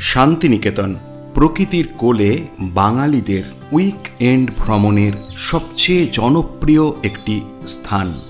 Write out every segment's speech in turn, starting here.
শান্তিনিকেতন, প্রকৃতির কোলে বাঙালিদের উইক এন্ড ভ্রমণের সবচেয়ে জনপ্রিয় একটি স্থান।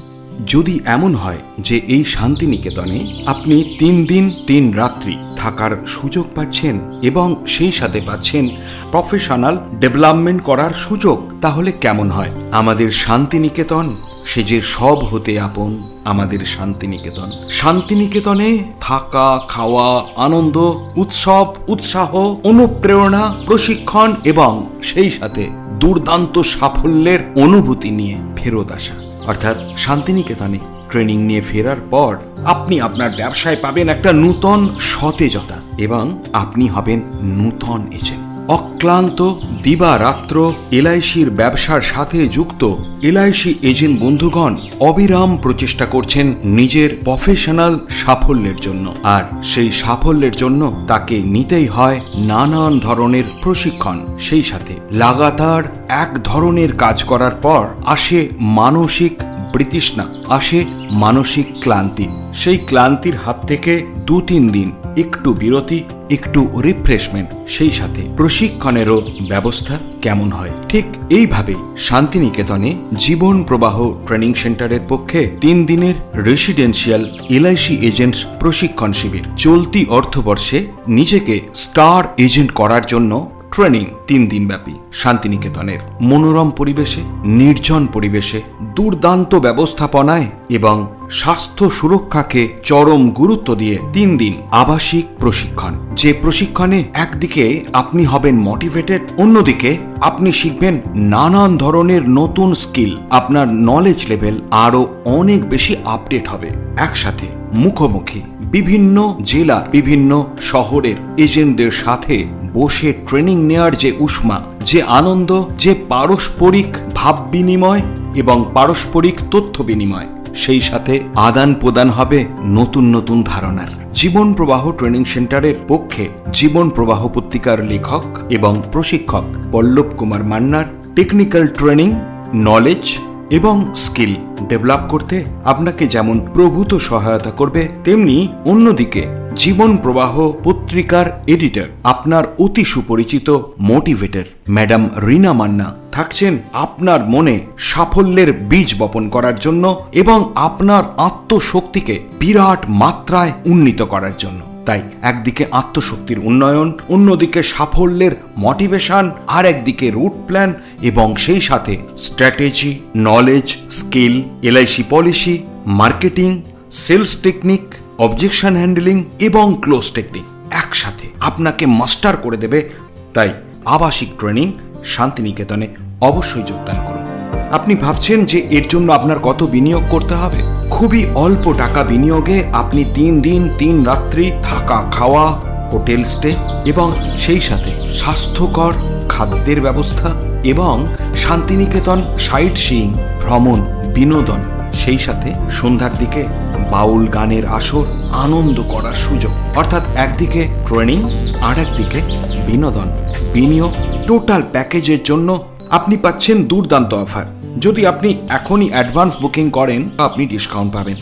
যদি এমন হয় যে এই শান্তিনিকেতনে আপনি তিন দিন, তিন রাত্রি থাকার সুযোগ পাচ্ছেন এবং সেই সাথে পাচ্ছেন প্রফেশনাল ডেভেলপমেন্ট করার সুযোগ, তাহলে কেমন হয়? আমাদের শান্তিনিকেতন সে যে সব হতে আপন, আমাদের শান্তিনিকেতন। শান্তিনিকেতনে থাকা, খাওয়া, আনন্দ, উৎসব, উৎসাহ, অনুপ্রেরণা, প্রশিক্ষণ এবং সেই সাথে দুর্দান্ত সাফল্যের অনুভূতি নিয়ে ফেরত আসা। অর্থাৎ শান্তিনিকেতনে ট্রেনিং নিয়ে ফেরার পর আপনি আপনার ব্যবসায় পাবেন একটা নূতন সতেজতা এবং আপনি হবেন নূতন এজেন্ট। অক্লান্ত, দিবারাত্র এলআইসির ব্যবসার সাথে যুক্ত এলআইসি এজেন্ট বন্ধুগণ অবিরাম প্রচেষ্টা করছেন নিজের প্রফেশনাল সাফল্যের জন্য। আর সেই সাফল্যের জন্য তাকে নিতেই হয় নানান ধরনের প্রশিক্ষণ। সেই সাথে লাগাতার এক ধরনের কাজ করার পর আসে মানসিক বৃতৃষ্ণা, আসে মানসিক ক্লান্তি। সেই ক্লান্তির হাত থেকে দু তিন দিন, একটু বিরতি, একটু রিফ্রেশমেন্ট সেই সাথে প্রশিক্ষণেরও ব্যবস্থা কেমন হয়? ঠিক এইভাবে শান্তিনিকেতনে জীবন প্রবাহ ট্রেনিং সেন্টারের পক্ষে তিন দিনের রেসিডেন্সিয়াল এলআইসি এজেন্টস প্রশিক্ষণ শিবির। চলতি অর্থবর্ষে নিজেকে স্টার এজেন্ট করার জন্য ট্রেনিং তিন দিন ব্যাপী শান্তিনিকেতনের মনোরম পরিবেশে, নির্জন পরিবেশে, দুর্দান্ত ব্যবস্থাপনায় এবং স্বাস্থ্য সুরক্ষাকে চরম গুরুত্ব দিয়ে তিন দিন আবাসিক প্রশিক্ষণ। যে প্রশিক্ষণে একদিকে আপনি হবেন মোটিভেটেড অন্যদিকে আপনি শিখবেন নানান ধরনের নতুন স্কিল আপনার নলেজ লেভেল আরও অনেক বেশি আপডেট হবে। একসাথে মুখোমুখি বিভিন্ন জেলার বিভিন্ন শহরের এজেন্টদের সাথে বসে ট্রেনিং নেয়ার যে উষ্মা, যে আনন্দ, যে পারস্পরিক ভাব বিনিময় এবং পারস্পরিক তথ্য বিনিময় সেই সাথে আদান প্রদান হবে নতুন নতুন ধারণার। জীবন প্রবাহ ট্রেনিং সেন্টারের পক্ষে জীবন প্রবাহ পত্রিকার লেখক এবং প্রশিক্ষক পল্লব কুমার মান্নার টেকনিক্যাল ট্রেনিং, নলেজ এবং স্কিল ডেভেলপ করতে আপনাকে যেমন প্রভূত সহায়তা করবে, তেমনি অন্যদিকে জীবন প্রবাহ পত্রিকার এডিটর, আপনার অতি সুপরিচিত মোটিভেটর। ম্যাডাম রিনা মান্না থাকছেন আপনার মনে সাফল্যের বীজ বপন করার জন্য এবং আপনার আত্মশক্তিকে বিরাট মাত্রায় উন্নীত করার জন্য। তাই একদিকে আত্মশক্তির উন্নয়ন, অন্যদিকে সাফল্যের মোটিভেশন আর একদিকে রুট প্ল্যান এবং সেই সাথে strategy knowledge skill LIC policy marketing sales technique objection handling এবং ক্লোজ টেকনিক একসাথে আপনাকে মাস্টার করে দেবে। তাই আবাসিক ট্রেনিং শান্তিনিকেতনে অবশ্যই যোগদান করুন। আপনি ভাবছেন যে এর জন্য আপনার কত বিনিয়োগ করতে হবে? খুবই অল্প টাকা বিনিয়োগে আপনি তিন দিন তিন রাত্রি থাকা, খাওয়া, হোটেল স্টে এবং সেই সাথে স্বাস্থ্যকর খাদ্যের ব্যবস্থা এবং শান্তিনিকেতন সাইট সিইং, ভ্রমণ, বিনোদন, সেই সাথে সন্ধ্যার দিকে বাউল গানের আসর আনন্দ করার সুযোগ। অর্থাৎ একদিকে ট্রেনিং আর একদিকে বিনোদন। বিনিয়োগ টোটাল প্যাকেজের জন্য আপনি পাচ্ছেন দুর্দান্ত অফার। যদি আপনি এখনই অ্যাডভান্স বুকিং করেন, আপনি ডিসকাউন্ট পাবেন।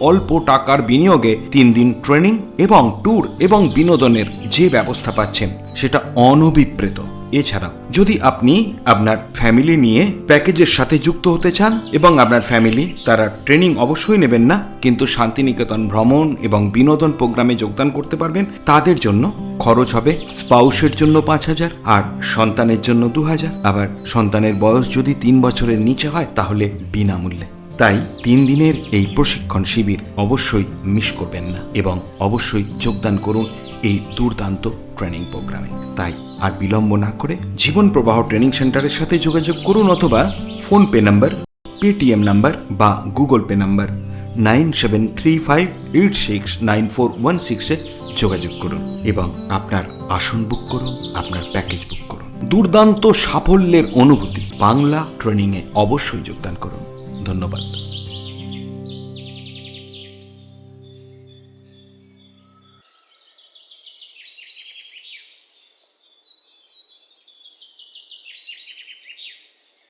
অল্প টাকার বিনিয়োগে তিন দিন ট্রেনিং এবং ট্যুর এবং বিনোদনের যে ব্যবস্থা পাচ্ছেন, সেটা অনভিপ্রেত। এছাড়া যদি আপনি আপনার ফ্যামিলি নিয়ে প্যাকেজের সাথে যুক্ত হতে চান এবং আপনার ফ্যামিলি তারা ট্রেনিং অবশ্যই নেবেন না, কিন্তু শান্তিনিকেতন ভ্রমণ এবং বিনোদন প্রোগ্রামে যোগদান করতে পারবেন, তাদের জন্য খরচ হবে স্পাউসের জন্য পাঁচ হাজার, আর সন্তানের জন্য দু হাজার আবার সন্তানের বয়স যদি তিন বছরের নিচে হয়, তাহলে বিনামূল্যে। তাই তিন দিনের এই প্রশিক্ষণ শিবির অবশ্যই মিস করবেন না এবং অবশ্যই যোগদান করুন এই দুর্দান্ত ট্রেনিং প্রোগ্রামে তাই আর বিলম্ব না করে জীবন প্রবাহ ট্রেনিং সেন্টারের সাথে যোগাযোগ করুন অথবা ফোনপে নাম্বার পেটিএম নাম্বার বা Google Pay number nine seven three five eight six nine four one সিক্সে যোগাযোগ করুন এবং আপনার আসন বুক করুন, আপনার প্যাকেজ বুক করুন। দুর্দান্ত সাফল্যের অনুভূতি বাংলা ট্রেনিংয়ে অবশ্যই যোগদান করুন। ধন্যবাদ।